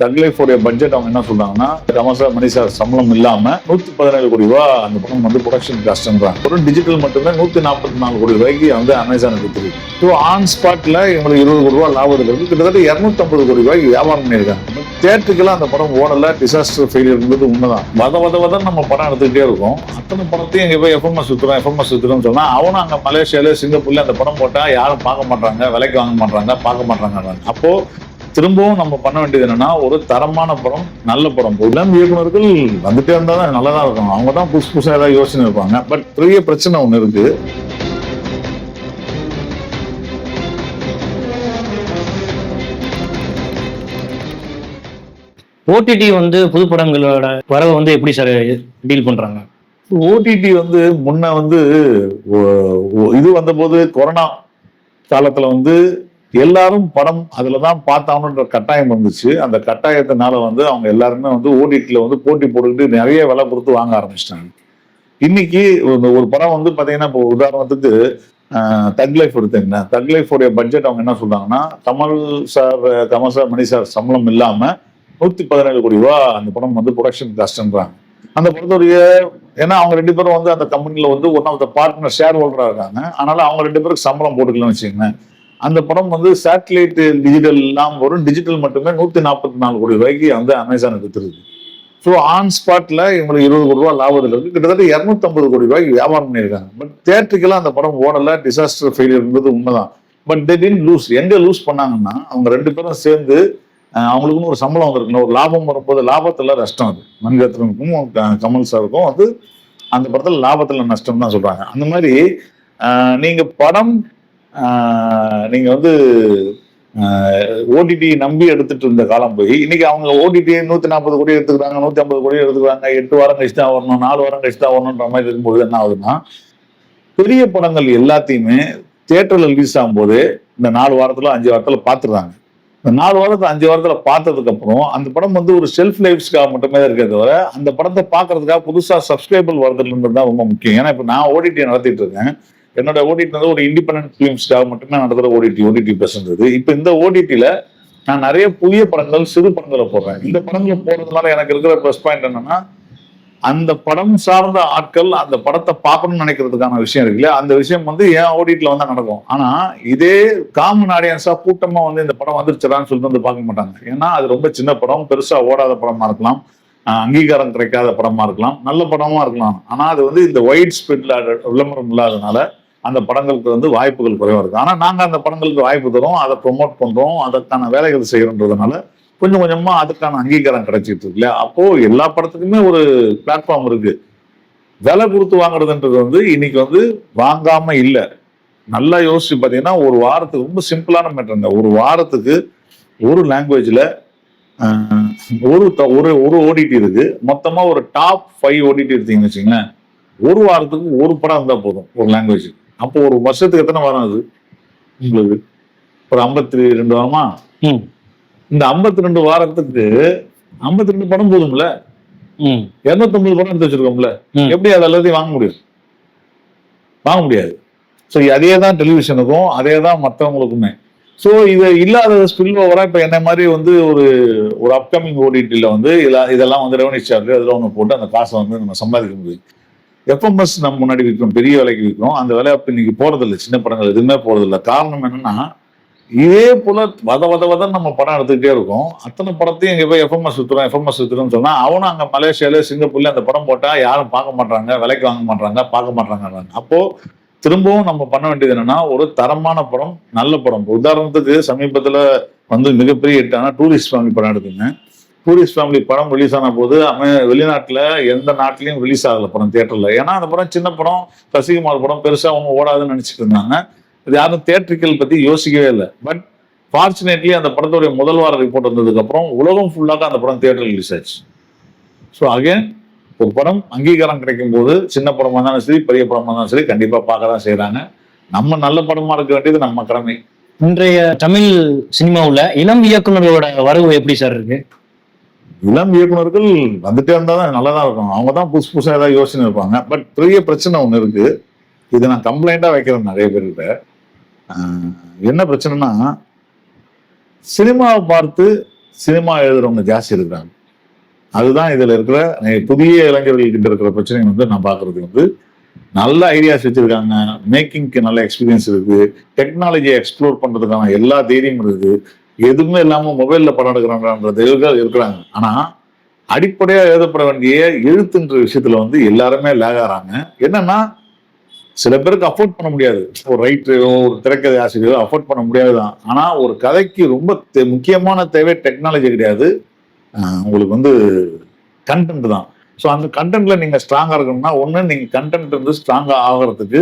தக் லைஃபோடைய பட்ஜெட் அவங்க என்ன சொல்றாங்கன்னா தமசா மணி சார் சம்பளம் இல்லாம நூத்தி பதினேழு கோடி ரூபா அந்த படம் வந்து ப்ரொடக்ஷன் காஸ்ட்ன்றாங்க ஒரு டிஜிட்டல் மட்டுமே நூத்தி நாற்பத்தி நாலு கோடி ரூபாய்க்கு வந்து அமேசான் தெரியுது ஸோ ஆன் ஸ்பாட்ல இவங்களுக்கு இருபது கோடி ரூபா லாபத்தில் இருக்கு. கிட்டத்தட்ட இரநூத்தம்பது கோடி ரூபாய்க்கு வியாபாரம் பண்ணியிருக்காங்க. தேட்டருக்கெல்லாம் அந்த படம் ஓடல டிசாஸ்டர் ஃபெயிலியர்ன்றது உண்மைதான். வத வத வத நம்ம படம் எடுத்துக்கிட்டே இருக்கோம். அத்தனை படத்தையும் இங்க போய் எஃப்எம்எஸ் சுத்துறோம் எஃப்எம்எஸ் சுத்துறோம்னு சொன்னா அவனும் அங்க மலேசியால சிங்கப்பூர்ல அந்த படம் போட்டா யாரும் பார்க்க மாட்டாங்க விலைக்கு வாங்க மாட்டாங்க பார்க்க மாட்டாங்க. அப்போ திரும்பவும் நம்ம பண்ண வேண்டியது என்னன்னா ஒரு தரமான படம் நல்ல படம். இளம் இயக்குனர்கள் வந்துட்டே இருந்தா தான் நல்லதா இருக்கும். அவங்க தான் புதுசு புதுசா ஏதாவது யோசனை இருப்பாங்க. பட் பெரிய பிரச்சனை ஒண்ணு இருக்கு. ஓடிடி வந்து புது படங்களோட வரவை வந்து எப்படி சார் டீல் பண்றாங்க? ஓடிடி வந்து முன்ன வந்து இது வந்தபோது கொரோனா காலத்துல வந்து எல்லாரும் படம் அதுல தான் பார்த்தாங்கன்ற கட்டாயம் வந்துச்சு. அந்த கட்டாயத்தினால வந்து அவங்க எல்லாருமே வந்து ஓடிடில வந்து போட்டி போட்டுக்கிட்டு நிறைய விலை கொடுத்து வாங்க ஆரம்பிச்சிட்டாங்க. இன்னைக்கு ஒரு- ஒரு படம் வந்து பார்த்தீங்கன்னா இப்போ உதாரணத்துக்கு தக் லைஃப் எடுத்தீங்கன்னா தக் லைஃபோடைய பட்ஜெட் அவங்க என்ன சொல்றாங்கன்னா Kamal sir Kamal sir Mani sir சம்பளம் இல்லாம நூத்தி பதினேழு கோடி ரூபா அந்த படம் வந்து ப்ரொடக்ஷன் காஸ்ட்ன்றாங்க அந்த படத்துடைய ஏன்னா அவங்க ரெண்டு பேரும் வந்து அந்த கம்பெனியில் வந்து one of the partner share ஹோல்டரா இருக்காங்க. அதனால அவங்க ரெண்டு பேருக்கு சம்பளம் போட்டுக்கலாம்னு வச்சுக்கோங்க அந்த படம் வந்து சேட்டலைட் டிஜிட்டல் எல்லாம் வரும். டிஜிட்டல் மட்டுமே நூத்தி நாற்பத்தி நாலு கோடி ரூபாய்க்கு வந்து அமேசானுக்கு வித்துருது. ஸோ ஆன் ஸ்பாட்ல இவங்களுக்கு இருபது கோடி ரூபாய் லாபத்தில் இருக்கு. கிட்டத்தட்ட இரநூத்தம்பது கோடி ரூபாய்க்கு வியாபாரம் பண்ணியிருக்காங்க. பட் தேட்டருக்கெல்லாம் அந்த படம் ஓடல. டிசாஸ்டர் ஃபெயிலியர்ன்றது இருந்தது உண்மைதான். பட் தே டின் லூஸ் எங்க லூஸ் பண்ணாங்கன்னா அவங்க ரெண்டு பேரும் சேர்ந்து அவங்களுக்குன்னு ஒரு சம்பளம் வந்திருக்கணும் ஒரு லாபம் வரும்போது லாபத்தில் நஷ்டம் அது. மணிரத்னமுக்கும் க- கமல் சாருக்கும் வந்து அந்த படத்தில் லாபத்தில் நஷ்டம் தான் சொல்கிறாங்க அந்த மாதிரி நீங்கள் படம் நீங்கள் வந்து ஓடிடி நம்பி எடுத்துட்டு இருந்த காலம் போய் இன்னைக்கு அவங்க ஓடிடி நூற்றி நாற்பது கோடி எடுத்துக்கிறாங்க நூற்றி ஐம்பது கோடி எடுத்துக்கிறாங்க எட்டு வாரம் கழிச்சு தான் வரணும் நாலு வாரம் கழிச்சு தான் வரணுன்ற மாதிரி இருக்கும்போது என்ன ஆகுதுன்னா பெரிய படங்கள் எல்லாத்தையுமே தேட்டரில் ரிலீஸ் ஆகும்போது இந்த நாலு வாரத்தில் அஞ்சு வாரத்தில் பார்த்துருந்தாங்க இந்த நாலு வாரத்தை அஞ்சு வாரத்தில் பார்த்ததுக்கு அப்புறம் அந்த படம் வந்து ஒரு செல்ஃப் லைஃப்ஸ்க்காக மட்டுமே தான் இருக்கே தவிர அந்த படத்தை பார்க்கறதுக்காக புதுசாக சப்ஸ்கிரைபர் வர்றதுன்றது தான் ரொம்ப முக்கியம். ஏன்னா இப்போ நான் ஓடிடி நடத்திட்டு இருக்கேன். என்னோட ஓடிடி வந்து ஒரு இண்டிபெண்டன்ட் ஃபிலிம்ஸ்க்காக மட்டுமே நடத்துகிற ஓடிடி ஓடிடி பேசுறது இப்போ இந்த ஓடிடியில் நான் நிறைய புதிய படங்கள் சிறு படங்களை போடுறேன். இந்த படங்களை போடுறதுனால எனக்கு இருக்கிற ப்ளஸ் பாயிண்ட் என்னன்னா அந்த படம் சார்ந்த ஆட்கள் அந்த படத்தை பார்க்கணும்னு நினைக்கிறதுக்கான விஷயம் இருக்குல்ல அந்த விஷயம் வந்து ஏன் ஓடிட்டில் வந்து நடக்கும்? ஆனா இதே காமன் ஆடியன்ஸா கூட்டமா வந்து இந்த படம் வந்துருச்சுடான்னு சொல்லிட்டு வந்து பார்க்க மாட்டாங்க. ஏன்னா அது ரொம்ப சின்ன படம் பெருசா ஓடாத படமா இருக்கலாம். அங்கீகாரம் கிடைக்காத படமா இருக்கலாம். நல்ல படமா இருக்கலாம். ஆனா அது வந்து இந்த ஒயிட் ஸ்பீட்ல விளம்பரம் இல்லாதனால அந்த படங்களுக்கு வந்து வாய்ப்புகள் குறைவாக இருக்கும் ஆனால் நாங்கள் அந்த படங்களுக்கு வாய்ப்பு தரோம் அதை ப்ரொமோட் பண்ணுறோம் அதற்கான வேலைகள் செய்கிறோன்றதுனால கொஞ்சம் கொஞ்சமாக அதுக்கான அங்கீகாரம் கிடைச்சிட்டு இருக்கு இல்லையா? அப்போது எல்லா படத்துக்குமே ஒரு பிளாட்ஃபார்ம் இருக்கு. விலை கொடுத்து வாங்குறதுன்றது வந்து இன்னைக்கு வந்து வாங்காம இல்லை. நல்லா யோசிச்சு பார்த்தீங்கன்னா ஒரு வாரத்துக்கு ரொம்ப சிம்பிளான மேட்டருங்க ஒரு வாரத்துக்கு ஒரு லாங்குவேஜில் ஒரு த- ஒரு ஒரு ஓடிடி இருக்கு. மொத்தமாக ஒரு டாப் ஃபைவ் ஓடிடி எடுத்தீங்கன்னு வச்சுங்களேன் ஒரு வாரத்துக்கு ஒரு படம் இருந்தால் போதும் ஒரு லாங்குவேஜுக்கு அப்போ ஒரு வருஷத்துக்கு எத்தனை வாரம் அது? உங்களுக்கு? ஒரு ஐம்பத்தி ரெண்டு வாரமா? இந்த 52 ரெண்டு வாரத்துக்கு 52 ரெண்டு படம் போதும்ல? இருநூத்தொன்பது படம் எடுத்து வச்சிருக்கோம்ல. எப்படி அது எல்லாத்தையும் வாங்க முடியும்? வாங்க முடியாது. ஸோ அதே தான் டெலிவிஷனுக்கும் அதே தான் மற்றவங்களுக்குமே ஸோ இது இல்லாத ஸ்பில் ஓவரா இப்போ என்ன மாதிரி வந்து ஒரு ஒரு அப்கமிங் ஓடிடியில் வந்து இதெல்லாம் வந்து ரெவன்யூ சார்ஜ் அதில் ஒன்று போட்டு அந்த காசை வந்து நம்ம சம்பாதிக்க முடியும். எஃப்எம்எஸ் நம்ம முன்னாடி விற்கிறோம் பெரிய விலைக்கு விற்கிறோம் அந்த விலை அப்போ இன்னைக்கு போறதில்ல. சின்ன படங்கள் எதுவுமே போகிறதில்ல காரணம் என்னன்னா இதே போல வத வத வத நம்ம படம் எடுத்துக்கிட்டே இருக்கோம். அத்தனை படத்தையும் இங்கே போய் எஃப்எம்எஸ் சுற்றுறோம் எஃப்எம்எஸ் சுற்றுறோம்னு சொன்னால் அவனும் அங்கே மலேசியாவில் சிங்கப்பூர்ல அந்த படம் போட்டால் யாரும் பார்க்க மாட்டாங்க விலைக்கு வாங்க மாட்டாங்க பார்க்க மாட்டாங்க அப்போ திரும்பவும் நம்ம பண்ண வேண்டியது என்னன்னா ஒரு தரமான படம் நல்ல படம். உதாரணத்துக்கு சமீபத்தில் வந்து மிகப்பெரிய ஹிட்டான டூரிஸ்ட் சுவாமி படம் எடுத்துங்க டூரிஸ்ட் ஃபேமிலி படம் ரிலீஸ் ஆன போது அவன் வெளிநாட்டில் எந்த நாட்டிலையும் ரிலீஸ் ஆகலை படம் தேட்டரில் ஏன்னா அந்த படம் சின்ன படம் சசிகுமார் படம் பெருசாக அவங்க ஓடாதுன்னு நினச்சிட்டு இருந்தாங்க. இது யாரும் தியேட்ரிக்கல் பற்றி யோசிக்கவே இல்லை. பட் ஃபார்ச்சுனேட்லி அந்த படத்துடைய முதல் வார ரிப்போர்ட் வந்ததுக்கப்புறம் உலகம் ஃபுல்லாக அந்த படம் தியேட்டர் ரிலீஸ் ஆச்சு ஸோ அகைன் ஒரு படம் அங்கீகாரம் கிடைக்கும் போது சின்ன படமாக இருந்தாலும் சரி பெரிய படமாக இருந்தாலும் சரி கண்டிப்பாக பார்க்க தான் செய்கிறாங்க நம்ம நல்ல படமாக இருக்க வேண்டியது நம்ம கடமை. இன்றைய தமிழ் சினிமாவில் இளம் இயக்குநர்களோட வரவு எப்படி சார் இருக்கு? இளம் இயக்குனர்கள் வந்துட்டே இருந்தா தான் நல்லா தான் இருக்கும். அவங்க தான் புதுசு புதுசாக ஏதாவது யோசனை இருப்பாங்க. பட் பெரிய பிரச்சனை ஒன்று இருக்கு. இதை நான் கம்ப்ளைண்ட்டாக வைக்கிறேன் நிறைய பேர்கிட்ட. என்ன பிரச்சனைனா சினிமாவை பார்த்து சினிமா எழுதுறவங்க ஜாஸ்தி இருக்கிறாங்க. அதுதான் இதில் இருக்கிற புதிய இளைஞர்கள்கிட்ட இருக்கிற பிரச்சனை வந்து நான் பாக்குறது வந்து நல்ல ஐடியாஸ் வச்சுருக்காங்க. மேக்கிங்க்கு நல்ல எக்ஸ்பீரியன்ஸ் இருக்குது டெக்னாலஜியை எக்ஸ்ப்ளோர் பண்ணுறதுக்கான எல்லா தைரியம் இருக்குது எதுவுமே இல்லாமல் மொபைலில் படம் எடுக்கிறாங்கன்றது இருக்கிறாங்க. ஆனால் அடிப்படையாக எழுதப்பட வேண்டிய எழுத்துன்ற விஷயத்தில் வந்து எல்லாருமே லேகாகிறாங்க என்னன்னா சில பேருக்கு அஃபோர்ட் பண்ண முடியாது. ஒரு ரைட்டரோ ஒரு திரைக்கதை ஆசிரியரோ அஃபோர்ட் பண்ண முடியாது தான் ஆனால் ஒரு கதைக்கு ரொம்ப தே- முக்கியமான தேவை டெக்னாலஜி கிடையாது. உங்களுக்கு வந்து கண்டென்ட் தான். ஸோ அந்த கண்டென்ட்டில் நீங்கள் ஸ்ட்ராங்காக இருக்கணும்னா ஒன்று நீங்கள் கண்டென்ட் வந்து ஸ்ட்ராங்காக ஆகிறதுக்கு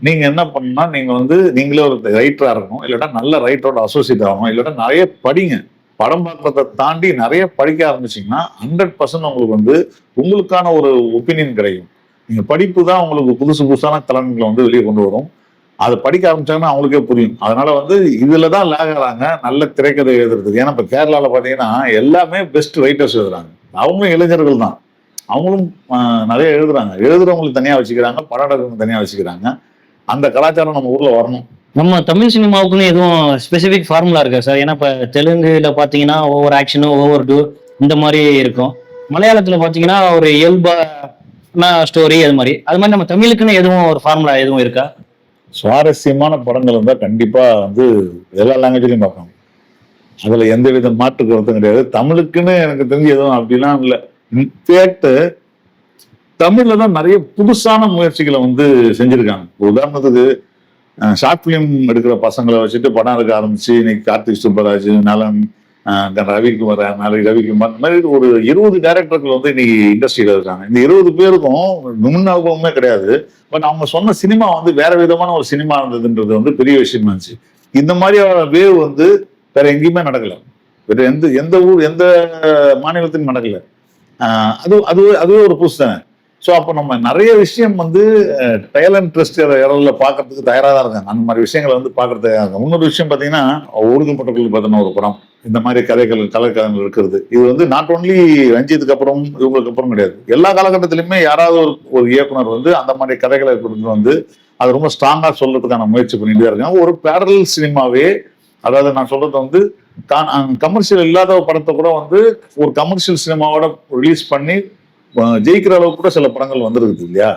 நீங்க என்ன பண்ணா நீங்க வந்து நீங்களே ஒரு ரைட்டரா இருக்கணும். இல்லாட்டா நல்ல ரைட்டரோட அசோசியேட் ஆகணும். இல்லாட்டா நிறைய படிங்க. படம் பார்க்கறதை தாண்டி நிறைய படிக்க ஆரம்பிச்சீங்கன்னா ஹண்ட்ரட் பர்சன்ட் உங்களுக்கு வந்து உங்களுக்கான ஒரு ஒப்பீனியன் கிடைக்கும். நீங்க படிப்பு தான் உங்களுக்கு புதுசு புதுசான கலன்களை வந்து வெளியே கொண்டு வரும். அதை படிக்க ஆரம்பிச்சாங்கன்னா அவங்களுக்கே புரியும். அதனால வந்து இதுல தான் லேகிறாங்க நல்ல திரைக்கதை எழுதுறதுக்கு. ஏன்னா இப்ப கேரளாவில் பார்த்தீங்கன்னா எல்லாமே பெஸ்ட் ரைட்டர்ஸ் எழுதுறாங்க. அவங்களும் இளைஞர்கள் தான். அவங்களும் நிறைய எழுதுறாங்க. எழுதுறவங்களுக்கு தனியாக வச்சுக்கிறாங்க. படம் எடுக்கிறவங்க தனியாக வச்சுக்கிறாங்க. அந்த கலாச்சாரம் நம்ம ஊர்ல வரணும். நம்ம தமிழ் சினிமாவுக்குன்னு எதுவும் ஸ்பெசிபிக் ஃபார்முலா இருக்கா சார் ஏன்னா இப்போ தெலுங்குல பார்த்தீங்கன்னா ஒவ்வொரு ஆக்ஷனும் ஒவ்வொரு டூ இந்த மாதிரி இருக்கும். மலையாளத்தில் பார்த்தீங்கன்னா ஒரு இயல்பான ஸ்டோரி அது மாதிரி. அது மாதிரி நம்ம தமிழுக்குன்னு எதுவும் ஒரு ஃபார்முலா எதுவும் இருக்கா? சுவாரஸ்யமான படங்கள் இருந்தால் கண்டிப்பா வந்து எல்லா லாங்குவேஜ்லையும் பார்க்கலாம் அதுல எந்த வித மாற்று கருத்தும் கிடையாது. தமிழுக்குன்னு எனக்கு தெரிஞ்சு எதுவும் அப்படிலாம் இல்லை. இன்ஃபேக்ட் தமிழ்ல தான் நிறைய புதுசான முயற்சிகளை வந்து செஞ்சிருக்காங்க. உதாரணத்துக்கு ஷார்ட் ஃபிலிம் எடுக்கிற பசங்களை வச்சுட்டு படம் எடுக்க ஆரம்பிச்சு இன்னைக்கு கார்த்திக் சுப்பராஜ் நலன் ரவிக்குமார் நாளைக்கு ரவிக்குமார் இந்த மாதிரி ஒரு இருபது டேரக்டர்கள் வந்து இன்னைக்கு இண்டஸ்ட்ரியில இருக்காங்க. இந்த இருபது பேருக்கும் முன்னனுபவமே கிடையாது. பட் அவங்க சொன்ன சினிமா வந்து வேற விதமான ஒரு சினிமா இருந்ததுன்றது வந்து பெரிய விஷயமா இருந்துச்சு. இந்த மாதிரியான வேவ் வந்து வேற எங்கேயுமே நடக்கல. வேற எந்த எந்த ஊர் எந்த மாநிலத்திலும் நடக்கல. அது அது அதுவே ஒரு புதுசு தானே. ஸோ அப்போ நம்ம நிறைய விஷயம் வந்து டயலண்ட் ட்ரஸ்ட் இடத்துல பார்க்கறதுக்கு தயாராக தான் இருக்காங்க. அந்த மாதிரி விஷயங்களை வந்து பார்க்கறது தயாராக இருக்காங்க. இன்னொரு விஷயம் பார்த்தீங்கன்னா ஒடுக்கப்பட்டவர்களுக்கு பார்த்தீங்கன்னா ஒரு படம். இந்த மாதிரி கதைகள் கலைக்கதங்கள் இருக்கிறது. இது வந்து நாட் ஓன்லி ரஞ்சித்துக்கு அப்புறம் இவங்களுக்கு அப்புறம் கிடையாது. எல்லா காலகட்டத்திலுமே யாராவது ஒரு ஒரு இயக்குனர் வந்து அந்த மாதிரி கதைகளை கொடுத்து வந்து அது ரொம்ப ஸ்ட்ராங்காக சொல்றதுக்கான முயற்சி பண்ணிட்டு இருக்காங்க. ஒரு பேரல் சினிமாவே அதாவது நான் சொல்றது வந்து கமர்ஷியல் இல்லாத ஒரு படத்தை கூட வந்து ஒரு கமர்ஷியல் சினிமாவோட ரிலீஸ் பண்ணி ஜெயிக்கிற அளவுக்கு கூட சில படங்கள் வந்துருக்குது இல்லையா?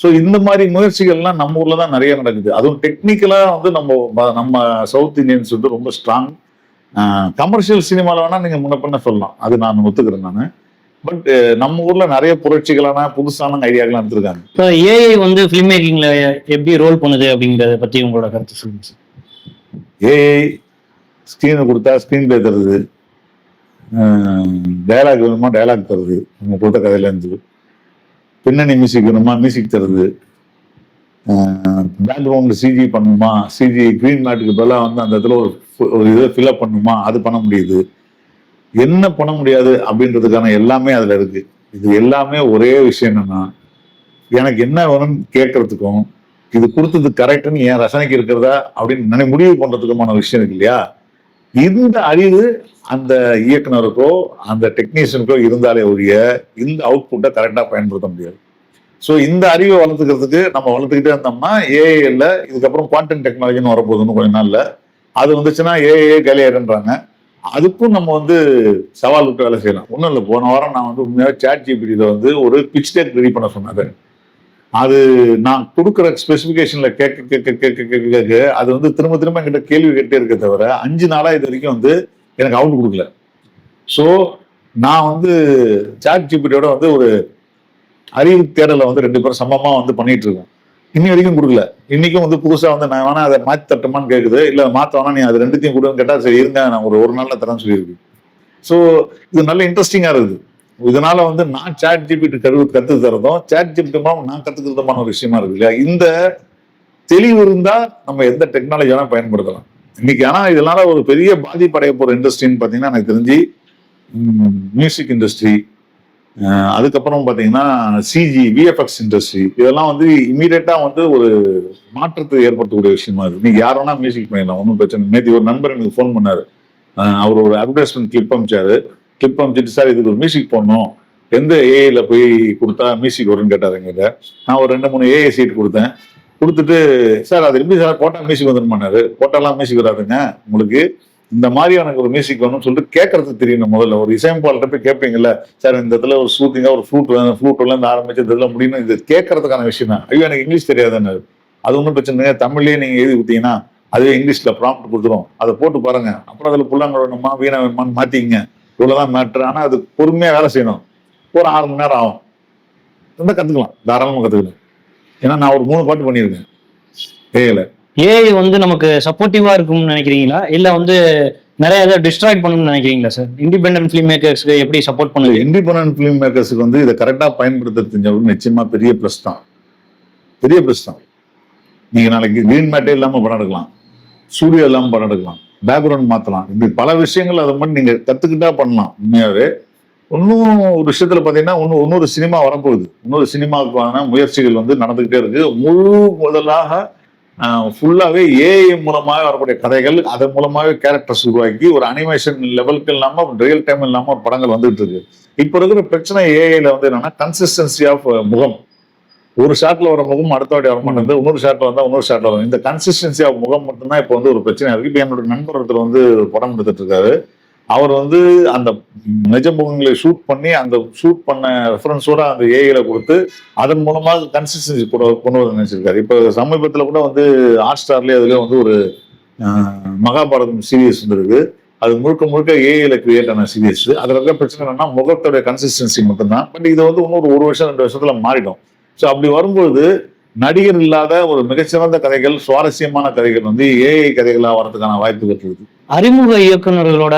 ஸோ இந்த மாதிரி முயற்சிகள்லாம் நம்ம ஊர்ல தான் நிறைய நடக்குது. அதுவும் டெக்னிக்கலா வந்து நம்ம நம்ம சவுத் இந்தியன்ஸ் வந்து ரொம்ப ஸ்ட்ராங் கமர்ஷியல் சினிமாவில் வேணா நீங்க முன்ன பண்ண சொல்லலாம். அது நான் ஒத்துக்கிறேன் நான். பட் நம்ம ஊர்ல நிறைய புரட்சிகளான புதுசான ஐடியாக்கெல்லாம் எடுத்திருக்காங்க. இப்போ ஏஐ வந்து ஃபிலிம் மேக்கிங்ல எப்படி ரோல் பண்ணுது அப்படிங்கிறத பத்தி உங்களோட கருத்து சொல்லுங்க சார் ஏஐ ஸ்க்ரீனை கொடுத்தா ஸ்க்ரீன் பிளே தருது. டயலாக் வேணுமா? டயலாக் தருது. நம்ம கொடுத்த கதையிலேருந்து பின்னணி மியூசிக் வேணுமா? மியூசிக் தருது. பேக்ரவுண்ட் சிஜி பண்ணணுமா சிஜி க்ரீன் மேட்டுக்கு பதிலாக வந்து அந்த இடத்துல ஒரு ஒரு இதை ஃபில்அப் பண்ணணுமா அது பண்ண முடியுது. என்ன பண்ண முடியாது அப்படின்றதுக்கான எல்லாமே அதில் இருக்கு. இது எல்லாமே ஒரே விஷயம் என்னன்னா எனக்கு என்ன வேணும்னு கேட்கறதுக்கும் இது கொடுத்தது கரெக்டுன்னு என் ரசனைக்கு இருக்கிறதா அப்படின்னு நினை முடிவு பண்ணுறதுக்குமான விஷயம் இருக்கு இல்லையா? இந்த அறிவு அந்த இயக்குனருக்கோ அந்த டெக்னீஷியனுக்கோ இருந்தாலே ஒழிய இந்த அவுட்புட்டை கரெக்டாக பயன்படுத்த முடியாது. ஸோ இந்த அறிவை வளர்த்துக்கிறதுக்கு நம்ம வளர்த்துக்கிட்டே இருந்தோம்னா ஏஐல இதுக்கப்புறம் குவாண்டம் டெக்னாலஜின்னு வரப்போகுதுன்னு கொஞ்ச நாளில். அது வந்துச்சுன்னா ஏஏ கலியாருன்றாங்க அதுக்கும் நம்ம வந்து சவால் விட்டு வேலை செய்யலாம். ஒன்றும் இல்லை போன வாரம் நான் வந்து உண்மையாக சேட் ஜிபிடியில் வந்து ஒரு பிச் டெக் ரெடி பண்ண சொன்னேன் அது நான் கொடுக்குற ஸ்பெசிஃபிகேஷனில் கேட்க கேட்க கேட்க கேட்க கேட்க அது வந்து திரும்ப திரும்ப என்கிட்ட கேள்வி கேட்டே இருக்க தவிர அஞ்சு நாளா இது வரைக்கும் வந்து எனக்கு அவுட் கொடுக்கல. ஸோ நான் வந்து சாட் ஜிபிடியோட வந்து ஒரு அறிவு தேடலை வந்து ரெண்டு பேரும் சமமாக வந்து பண்ணிட்டு இருக்கோம். இன்னி வரைக்கும் கொடுக்கல. இன்னைக்கும் வந்து புதுசாக வந்து நான் வேணா அதை மாற்றி தட்டுமான்னு கேட்குது இல்லை மாற்ற வேணா நீ அது ரெண்டுத்தையும் கொடுன்னு கேட்டால் சரி இருங்க நான் ஒரு ஒரு நாளில் தரேன்னு சொல்லியிருக்கு. ஸோ இது நல்ல இன்ட்ரெஸ்டிங்காக இருக்குது. இதனால வந்து நான் சாட் ஜிபிடி கருவு கத்து தரதும் சாட் ஜிபிடி மூலம் நான் கத்துக்கிறதுமான ஒரு விஷயமா இருக்கு இல்லையா? இந்த தெளிவு இருந்தா நம்ம எந்த டெக்னாலஜி வேணா பயன்படுத்தலாம். இன்னைக்கு ஆனா இதனால ஒரு பெரிய பாதிப்படைய போற இண்டஸ்ட்ரின்னு பாத்தீங்கன்னா எனக்கு தெரிஞ்சு மியூசிக் இண்டஸ்ட்ரி அதுக்கப்புறம் பாத்தீங்கன்னா சிஜி விஎஃப்எக்ஸ் இண்டஸ்ட்ரி இதெல்லாம் வந்து இமீடியட்டா வந்து ஒரு மாற்றத்தை ஏற்படுத்தக்கூடிய விஷயமா இருக்கு. நீங்க யார் வேணா மியூசிக் பண்ணிடலாம் ஒன்றும் பிரச்சனை இல்லை. ஒரு நண்பர் எனக்கு ஃபோன் பண்ணாரு. அவர் ஒரு அட்வர்டைஸ்மெண்ட் கிளிப் அமிச்சாரு கிளிப் அமைச்சிட்டு சார் இதுக்கு ஒரு மியூசிக் போடணும். எந்த ஏஐயில் போய் கொடுத்தா மியூசிக் வரும்னு கேட்டார் எங்கிட்ட நான் ஒரு ரெண்டு மூணு ஏஐ சீட் கொடுத்தேன். கொடுத்துட்டு சார் அது எப்படி சார் போட்டால் மியூசிக் வந்துருமானாரு போட்டாலாம் மியூசிக் வராதுங்க. உங்களுக்கு இந்த மாதிரி எனக்கு ஒரு மியூசிக் வேணும்னு சொல்லிட்டு கேட்கறது தெரியணும் முதல்ல. ஒரு இசையமைப்பாளர்கிட்ட போய் கேட்பீங்கல்ல சார் இந்த இடத்துல ஒரு ஷூட்டிங்கா ஒரு ஃப்ளூட் வேணும் ஃப்ளூட்லேருந்து ஆரம்பிச்சு இந்த இதில் முடியணும். இது கேட்கறதுக்கான விஷயம் தான். ஐயோ எனக்கு இங்கிலீஷ் தெரியாதுன்னு அது ஒன்றும் பிரச்சனை இல்லை தமிழ்லேயே நீங்கள் எழுதி கொடுத்தீங்கன்னா அதுவே இங்கிலீஷில் ப்ராம்ப்ட் கொடுத்துரும். அதை போட்டு பாருங்கள் அப்புறம் அதில் புல்லாங்க வேணுமா வீணா வேணுமான்னு மாற்றிங்க இவ்வளவுதான் மேட்ரு ஆனா அது பொறுமையா வேலை செய்யணும். ஒரு ஆறு மணி நேரம் ஆகும். இருந்தா கத்துக்கலாம். தாராளமா கத்துக்கலாம். ஏன்னா நான் ஒரு மூணு பாட்டு பண்ணியிருக்கேன். ஏல. ஏஐ வந்து நமக்கு சப்போர்ட்டிவா இருக்கும்னு நினைக்கிறீங்களா? இல்ல வந்து நிறைய இதை டிஸ்ட்ராக்ட் பண்ணணும்னு நினைக்கிறீங்களா சார் இண்டிபெண்டன்ட் ஃபிலிம் மேக்கர்ஸ்க்கு எப்படி சப்போர்ட் பண்ணுது இண்டிபெண்டன்ட் ஃபிலிம் மேக்கர்ஸுக்கு வந்து இதை கரெக்டாக பயன்படுத்த தெரிஞ்சவங்க நிச்சயமா பெரிய ப்ளஸ் தான். பெரிய ப்ளஸ் தான். நீங்க நாளைக்கு கிரீன் மேட்டே இல்லாம படம் எடுக்கலாம். ஸ்டூடியோ இல்லாம படம் எடுக்கலாம். பேக்ரவுண்ட் மாற்றலாம் இப்படி பல விஷயங்கள் அதை மாதிரி நீங்கள் கற்றுக்கிட்டா பண்ணலாம். உண்மையாகவே இன்னும் ஒரு விஷயத்தில் பார்த்தீங்கன்னா இன்னும் இன்னொரு சினிமா வரப்போகுது. இன்னொரு சினிமாவுக்கான முயற்சிகள் வந்து நடந்துக்கிட்டே இருக்கு. முழு முதலாக ஃபுல்லாகவே ஏஐ மூலமாக வரக்கூடிய கதைகள் அதன் மூலமாகவே கேரக்டர்ஸ் உருவாக்கி ஒரு அனிமேஷன் லெவலுக்கு இல்லாமல் ரியல் டைம் இல்லாமல் படங்கள் வந்துட்டு இருக்கு. இப்போ இருக்கிற பிரச்சனை ஏஐயில் வந்து என்னன்னா கன்சிஸ்டன்சி ஆஃப் முகம். ஒரு ஷாட்ல வர முகம் அடுத்த வாட்டி வர மாட்டேங்குது. இன்னொரு ஷாட்ல வந்தா இன்னொரு ஷாட்ல வரும். இந்த கன்சிஸ்டன்சி ஆஃப் முகம் மட்டும்தான் இப்போ வந்து ஒரு பிரச்சனை இருக்கு. இப்போ என்னோட நண்பர் ஒருத்தர் வந்து படம் எடுத்துட்டு இருக்காரு. அவர் வந்து அந்த நிஜ முகங்களை ஷூட் பண்ணி அந்த ஷூட் பண்ண ரெஃபரன்ஸோட அந்த ஏஐல கொடுத்து அதன் மூலமாக கன்சிஸ்டன்சி கூட கொண்டு வந்து நினைச்சிருக்காரு. இப்போ சமீபத்துல கூட வந்து ஹாட் ஸ்டார்லயே அதுல வந்து ஒரு மகாபாரதம் சீரியஸ் இருக்கு அது முழுக்க முழுக்க ஏஐல கிரியேட் ஆன சீரியஸ் அதுல இருக்க பிரச்சனை என்னன்னா முகத்தோட கன்சிஸ்டன்சி மட்டும்தான். பட் இது வந்து இன்னொரு ஒரு வருஷம் ரெண்டு வருஷத்துல மாறிடும். ஸோ அப்படி வரும்பொழுது நடிகர் இல்லாத ஒரு மிகச்சிறந்த கதைகள் சுவாரஸ்யமான கதைகள் வந்து ஏஐ கதைகளா வரதுக்கான வாய்ப்புகள் இருக்குது. அறிமுக இயக்குனர்களோட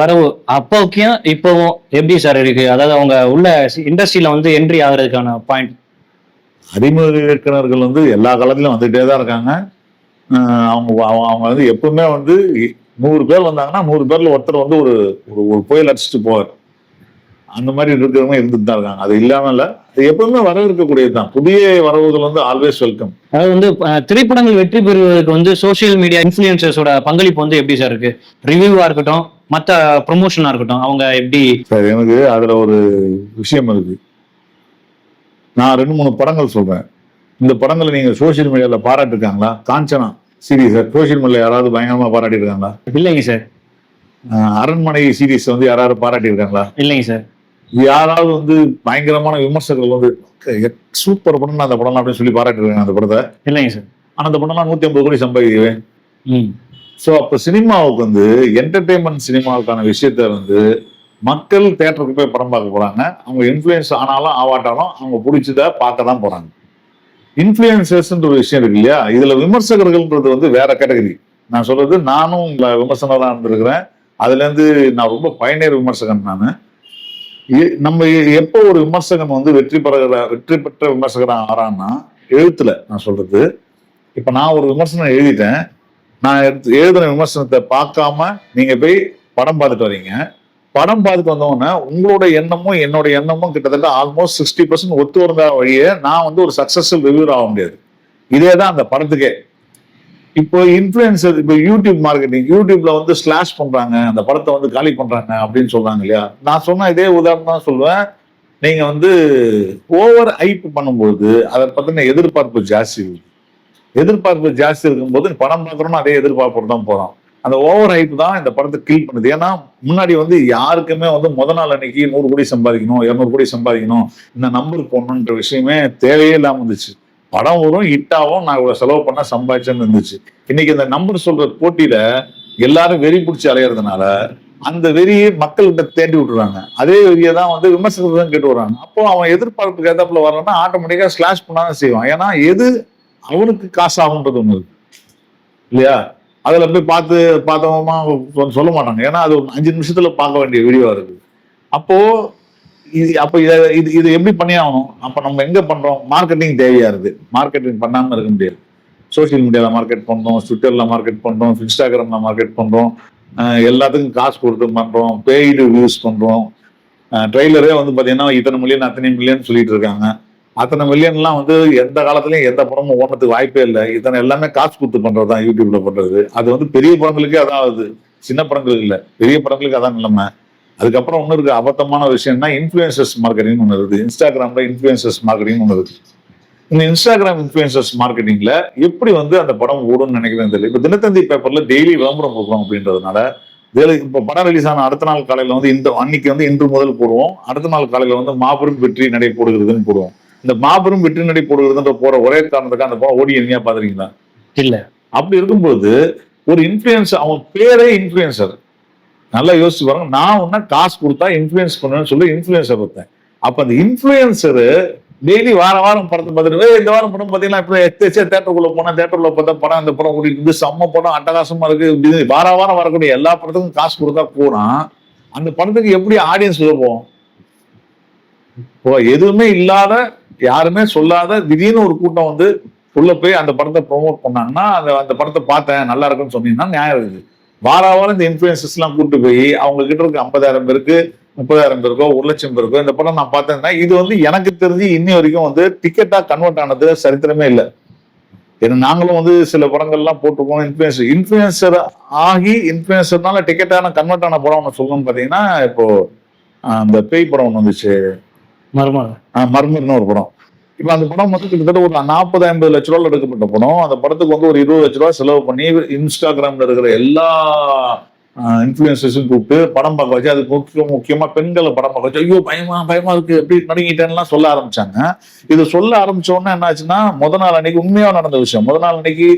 வரவு அப்போக்கும் இப்போவும் எப்படி சார் இருக்கு. அதாவது அவங்க உள்ள இண்டஸ்ட்ரியில வந்து என்ட்ரி ஆகுறதுக்கான பாயிண்ட் அறிமுக இயக்குனர்கள் வந்து எல்லா காலத்திலும் வந்துகிட்டே தான் இருக்காங்க. அவங்க அவங்க வந்து எப்பவுமே வந்து நூறு பேர் வந்தாங்கன்னா நூறு பேர்ல ஒருத்தர் வந்து ஒரு ஒரு ஒரு புயல் அடிச்சுட்டு போவார். அந்த மாதிரி இருக்கிறவங்க இருந்துட்டு தான் இருக்காங்க. அது இல்லாம இல்ல அது எப்பவுமே வரவேற்கக்கூடியது தான். புதிய வரவுகள் வந்து ஆல்வேஸ் வெல்கம் அதாவது வந்து திரைப்படங்கள் வெற்றி பெறுவதற்கு வந்து சோஷியல் மீடியா இன்ஃபுளுசர்ஸோட பங்களிப்பு வந்து எப்படி சார் இருக்கு? ரிவ்யூவா இருக்கட்டும் மத்த ப்ரொமோஷனா இருக்கட்டும் அவங்க எப்படி? சார் எனக்கு அதுல ஒரு விஷயம் இருக்கு. நான் ரெண்டு மூணு படங்கள் சொல்றேன். இந்த படங்களை நீங்க சோஷியல் மீடியால பாராட்டிருக்காங்களா? காஞ்சனா சீரீஸ் சோஷியல் மீடியால யாராவது பயங்கரமா பாராட்டியிருக்காங்களா இல்லைங்க சார் அரண்மனை சீரீஸ் வந்து யாராவது பாராட்டியிருக்காங்களா இல்லைங்க சார் யாராவது வந்து பயங்கரமான விமர்சகர்கள் வந்து சூப்பர் படம் அந்த படம் அப்படின்னு சொல்லி பாராட்டிருக்காங்க அந்த படத்தை. இல்லைங்க சார். ஆனா அந்த படம்லாம் நூத்தி ஐம்பது கோடி சம்பாதிக்கவே. ம். ஸோ அப்போ சினிமாவுக்கு வந்து என்டர்டெயின்மெண்ட் சினிமாவுக்கான விஷயத்த வந்து மக்கள் தேட்டருக்கு போய் படம் பார்க்க போறாங்க. அவங்க இன்ஃப்ளூயன்ஸ் ஆனாலும் ஆவாட்டாலும் அவங்க பிடிச்சத பார்க்க தான் போறாங்க. இன்ஃப்ளூயன்சர்ஸ்ன்ற ஒரு விஷயம் இருக்கு இல்லையா? இதுல விமர்சகர்கள்ன்றது வந்து வேற கேட்டகரி நான் சொல்றது நானும் உங்களை விமர்சனராக இருந்திருக்கிறேன். அதுல இருந்து நான் ரொம்ப பயணியர் விமர்சகன் நான். நம்ம எப்போ ஒரு விமர்சகன் வந்து வெற்றி பெறுகிற வெற்றி பெற்ற விமர்சகராக ஆறான்னா எழுத்துல நான் சொல்றது. இப்ப நான் ஒரு விமர்சனம் எழுதிட்டேன். நான் எடுத்து எழுதின விமர்சனத்தை பார்க்காம நீங்க போய் படம் பார்த்துட்டு வரீங்க. படம் பார்த்துட்டு வந்தோடனே உங்களோட எண்ணமும் என்னோட எண்ணமும் கிட்டத்தட்ட ஆல்மோஸ்ட் சிக்ஸ்டி பர்சன்ட் ஒத்து வந்த வழியே நான் வந்து ஒரு சக்சஸ்ஃபுல் ரிவியூர் ஆக முடியாது. இதே தான் அந்த படத்துக்கே. இப்போ இன்ஃபுளுசர் இப்போ யூடியூப் மார்க்கெட்டிங் யூடியூப்ல வந்து ஸ்லாஷ் பண்றாங்க அந்த படத்தை வந்து காலி பண்றாங்க அப்படின்னு சொல்றாங்க இல்லையா? நான் சொன்ன இதே உதாரணம் தான் சொல்லுவேன். நீங்க வந்து ஓவர் ஐப் பண்ணும்போது அதை பத்தின எதிர்பார்ப்பு ஜாஸ்தி எதிர்பார்ப்பு ஜாஸ்தி இருக்கும்போது படம் பார்க்குறோம்னா அதே எதிர்பார்ப்போட தான் போறோம். அந்த ஓவர் ஹைப் தான் இந்த படத்தை கில் பண்ணுது. ஏன்னா முன்னாடி வந்து யாருக்குமே வந்து முத நாள் அன்னைக்கு நூறு கோடி சம்பாதிக்கணும் இரநூறு கோடி சம்பாதிக்கணும் இந்த நம்பர் போடணுன்ற விஷயமே தேவையே இல்லாமல் இருந்துச்சு. படம் வரும் ஹிட்டாவும் நான் இவ்வளவு செலவு பண்ண சம்பாதிச்சேன்னு இருந்துச்சு. இன்னைக்கு இந்த நம்பர் சொல்ற போட்டியில எல்லாரும் வெறி பிடிச்சி அலையறதுனால அந்த வெறியை மக்கள்கிட்ட தேடி விட்டுறாங்க. அதே வெறியை தான் வந்து விமர்சகர்கள் தான் கேட்டு வர்றாங்க. அப்போ அவன் எதிர்பார்ப்புக்கு ஏதாப்புல வரலன்னா ஆட்டோமேட்டிக்கா ஸ்லாஷ் பண்ணாதான் செய்வான். ஏன்னா எது அவனுக்கு காசு ஆகுன்றது ஒண்ணு இல்லையா? அதுல போய் பார்த்து பார்த்தவமா சொல்ல மாட்டாங்க. ஏன்னா அது ஒரு அஞ்சு நிமிஷத்துல பார்க்க வேண்டிய வீடியோ இருக்கு. அப்போ இது அப்ப இதை இது இது எப்படி பண்ணி ஆகணும்? அப்ப நம்ம எங்க பண்றோம்? மார்க்கெட்டிங் தேவையா இருக்கு மார்க்கெட்டிங் பண்ணாம இருக்க முடியாது. சோஷியல் மீடியால மார்க்கெட் பண்றோம் ட்விட்டர்ல மார்க்கெட் பண்றோம் இன்ஸ்டாகிராம்ல மார்க்கெட் பண்றோம். எல்லாத்துக்கும் காசு கொடுத்து பண்றோம். பெய்டு வியூஸ் பண்றோம். ட்ரெய்லரே வந்து பாத்தீங்கன்னா இத்தனை மில்லியன் அத்தனை மில்லியன் சொல்லிட்டு இருக்காங்க. அத்தனை மில்லியன்லாம் வந்து எந்த காலத்துலயும் எந்த படமும் ஓடுறதுக்கு வாய்ப்பே இல்லை. இத்தனை எல்லாமே காசு கொடுத்து பண்றதுதான் யூடியூப்ல பண்றது. அது வந்து பெரிய படங்களுக்கே அதான் ஆகுது. சின்ன படங்களுக்கு இல்லை. பெரிய படங்களுக்கு அதான் நிலைமை. அதுக்கப்புறம் ஒண்ணு இருக்கு அபத்தமான விஷயம்னா இன்ஃபுளுசர்ஸ் மார்க்கெட்டிங் ஒன்று இருக்குது இன்ஸ்டாகிராம்ல இன்ஃபுளுசர்ஸ் மார்க்கெட்டிங் ஒன்று இருக்கு. இந்த இன்ஸ்டாகிராம் இன்ஃபுளுசர்ஸ் மார்க்கெட்டிங்ல எப்படி வந்து அந்த படம் ஓடும்னு நினைக்கிறேன் தெரியல. இப்ப தினத்தந்தி பேப்பர்ல டெய்லி விளம்பரம் கொடுக்குறோம் அப்படின்றதுனால வேலை இப்போ படம் ரிலீஸ் ஆன அடுத்த நாள் காலையில வந்து இந்த அன்னைக்கு வந்து இன்று முதல் போடுவோம். அடுத்த நாள் காலையில வந்து மாபெரும் வெற்றி நடை போடுகிறதுன்னு போடுவோம். இந்த மாபெரும் வெற்றி நடை போடுகிறதுன்ற போற ஒரே காரணத்துக்கு அந்த படம் ஓடி எங்கேயா பாத்துறீங்களா இல்ல. அப்படி இருக்கும்போது ஒரு இன்ஃபுளுன்ஸ் அவன் பேரே இன்ஃபுளுசர் நல்லா யோசிச்சு பாருங்க. நான் உன்ன காசு கொடுத்தா இன்ஃபுளுயன்ஸ் பண்ணுவேன்னு சொல்லி இன்ஃபுளுசர் பார்த்தேன். அப்ப அந்த இன்ஃபுளுசரு டெய்லி வார வாரம் படத்தை பார்த்துட்டு இந்த வாரம் படம் பார்த்தீங்கன்னா இப்போ எத்தேச்சே தேட்டருக்குள்ள போனா தேட்டருக்குள்ள பார்த்தா படம் அந்த படம் கூட்டிகிட்டு இருந்து செம்ம படம் அட்டகாசமா இருக்கு. இப்படி வார வாரம் வரக்கூடிய எல்லா படத்துக்கும் காசு கொடுத்தா போனா அந்த படத்துக்கு எப்படி ஆடியன்ஸ் போவோம்? இப்போ எதுவுமே இல்லாத யாருமே சொல்லாத திடீர்னு ஒரு கூட்டம் வந்து உள்ள போய் அந்த படத்தை ப்ரொமோட் பண்ணாங்கன்னா அந்த அந்த படத்தை பார்த்தேன் நல்லா இருக்குன்னு சொன்னீங்கன்னா நியாயம் இருக்குது. வார வாரம் இந்த இன்ஃபுளுசஸ் எல்லாம் கூட்டு போய் அவங்க கிட்ட இருக்க ஐம்பதாயிரம் பேருக்கு முப்பதாயிரம் பேருக்கோ ஒரு லட்சம் பேருக்கோ இந்த படம் நான் பார்த்தேன்னா இது வந்து எனக்கு தெரிஞ்சு இன்னி வரைக்கும் வந்து டிக்கெட்டா கன்வெர்ட் ஆனது சரித்திரமே இல்லை. ஏன்னா நாங்களும் வந்து சில படங்கள்லாம் போட்டிருக்கோம் இன்ஃபுளுசர் இன்ஃபுளுசர் ஆகி இன்ஃபுளுசர்னால டிக்கெட்டான கன்வெர்ட் ஆன படம் ஒன்று சொல்லணும்னு பார்த்தீங்கன்னா இப்போ அந்த பேய் படம் ஒன்று வந்துச்சு. மர்மம் ஆஹ் மர்மர்னு ஒரு படம். இப்போ அந்த படம் மொத்தம் கிட்டத்தட்ட ஒரு நாற்பது ஐம்பது லட்ச ரூபாய் எடுக்கப்பட்ட படம். அந்த படத்துக்கு வந்து ஒரு இருபது லட்ச ரூபாய் செலவு பண்ணி இன்ஸ்டாகிராம்ல இருக்கிற எல்லா இன்ஃபுளுசர்ஸும் கூப்பிட்டு படம் பார்க்க வச்சு அது முக்கியம் முக்கியமா பெண்களை படம் பார்க்க வச்சு ஐயோ பயமா பயமா இருக்கு எப்படி நடுங்கிட்டேன்லாம் சொல்ல ஆரம்பிச்சாங்க. இது சொல்ல ஆரம்பிச்ச உடனே என்னாச்சுன்னா முத நாள் அன்னைக்கு உண்மையா நடந்த விஷயம். முத நாள் அன்னைக்கு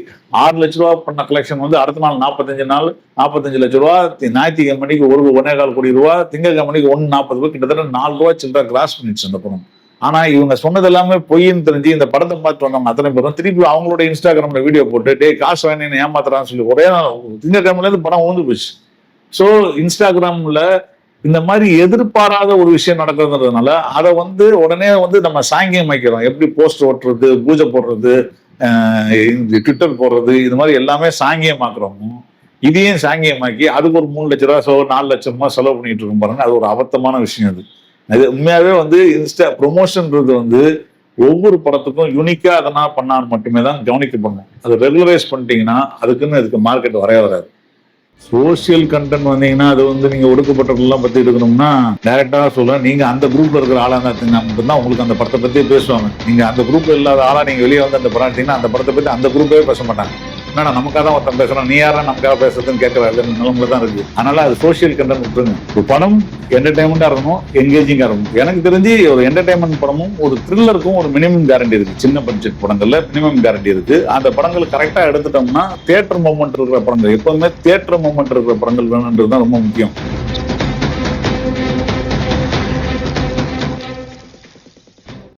ஆறு லட்ச ரூபா பண்ண கலெக்ஷன் வந்து அடுத்த நாள் நாற்பத்தஞ்சு நாள் நாற்பத்தஞ்சு லட்ச ரூபா ஞாயிற்றுக்கிழமை ஞாயிற்றுக்கிழமைக்கு ஒரு ஒன்னே கால் கோடி ரூபா திங்கக்கிழமைக்கு ஒன்று நாற்பது ரூபா கிட்டத்தட்ட நாலு ரூபா சில்லற கிராஸ் பண்ணிச்சு அந்த படம். ஆனா இவங்க சொன்னது எல்லாமே பொய்ன்னு தெரிஞ்சு இந்த படத்தை பார்த்து வந்தவங்க அத்தனை பேரும் திருப்பி அவங்களோட இன்ஸ்டாகிராம்ல வீடியோ போட்டு டே காசு வேணும் ஏமாத்துறான்னு சொல்லி ஒரே நாள் திங்கட்கிழமைல இருந்து படம் ஊந்து போச்சு. ஸோ இன்ஸ்டாகிராம்ல இந்த மாதிரி எதிர்பாராத ஒரு விஷயம் நடக்கிறதுனால அதை வந்து உடனே வந்து நம்ம சாங்கியம் வைக்கிறோம். எப்படி போஸ்ட் ஓட்டுறது பூஜை போடுறது இந்த ட்விட்டர் போடுறது இது மாதிரி எல்லாமே சாங்கியமாக்குறோமோ. இதையும் சாங்கியமாக்கி அதுக்கு ஒரு மூணு லட்ச ரூபா நாலு லட்சமா செலவு பண்ணிட்டு இருக்கும் பாருங்க. அது ஒரு அபத்தமான விஷயம் அது. அது உண்மையாவே வந்து இன்ஸ்டா ப்ரொமோஷன்ன்றது வந்து ஒவ்வொரு படத்துக்கும் யூனிக்கா அதனா பண்ணான்னு மட்டுமே தான் கவனிக்கப்படுங்க அதை ரெகுலரைஸ் பண்ணிட்டீங்கன்னா அதுக்குன்னு இதுக்கு மார்க்கெட் வரைய வராது. சோசியல் கண்டென்ட் வந்தீங்கன்னா அது வந்து நீங்க ஒடுக்கப்பட்டவர்கள்லாம் பத்தி எடுக்கணும்னா டேரக்டா சொல்ல நீங்க அந்த குரூப்ல இருக்கிற ஆளா இருந்தா மட்டும்தான் உங்களுக்கு அந்த படத்தை பத்தி பேசுவாங்க. நீங்க அந்த குரூப்ல இல்லாத ஆளா நீங்க வெளியே வந்து அந்த படம் எடுத்தீங்கன்னா அந்த படத்தை பத்தி அந்த குரூப்பே பேச மாட்டாங்க. என்னடா நமக்காக தான் ஒருத்தன் பேசுறான்? நீ யாரா நமக்காக பேசுறதுன்னு கேட்கறாரு நிலமில தான் இருக்கு. அதனால அது சோசியல் கண்டென்ட் விட்டுருங்க. ஒரு படம் என்டர்டைன்மெண்டா இருக்கணும் என்கேஜிங்கா இருக்கணும். எனக்கு தெரிஞ்சு ஒரு என்டர்டைன்மெண்ட் படமும் ஒரு த்ரில்லருக்கும் ஒரு மினிமம் கேரண்டி இருக்கு. சின்ன பட்ஜெட் படங்கள்ல மினிமம் கேரண்டி இருக்கு. அந்த படங்கள் கரெக்டா எடுத்துட்டோம்னா தியேட்டர் மூமெண்ட் இருக்கிற படங்கள் எப்பவுமே தியேட்டர் மூமெண்ட் இருக்கிற படங்கள் வேணுன்றது தான் ரொம்ப முக்கியம்.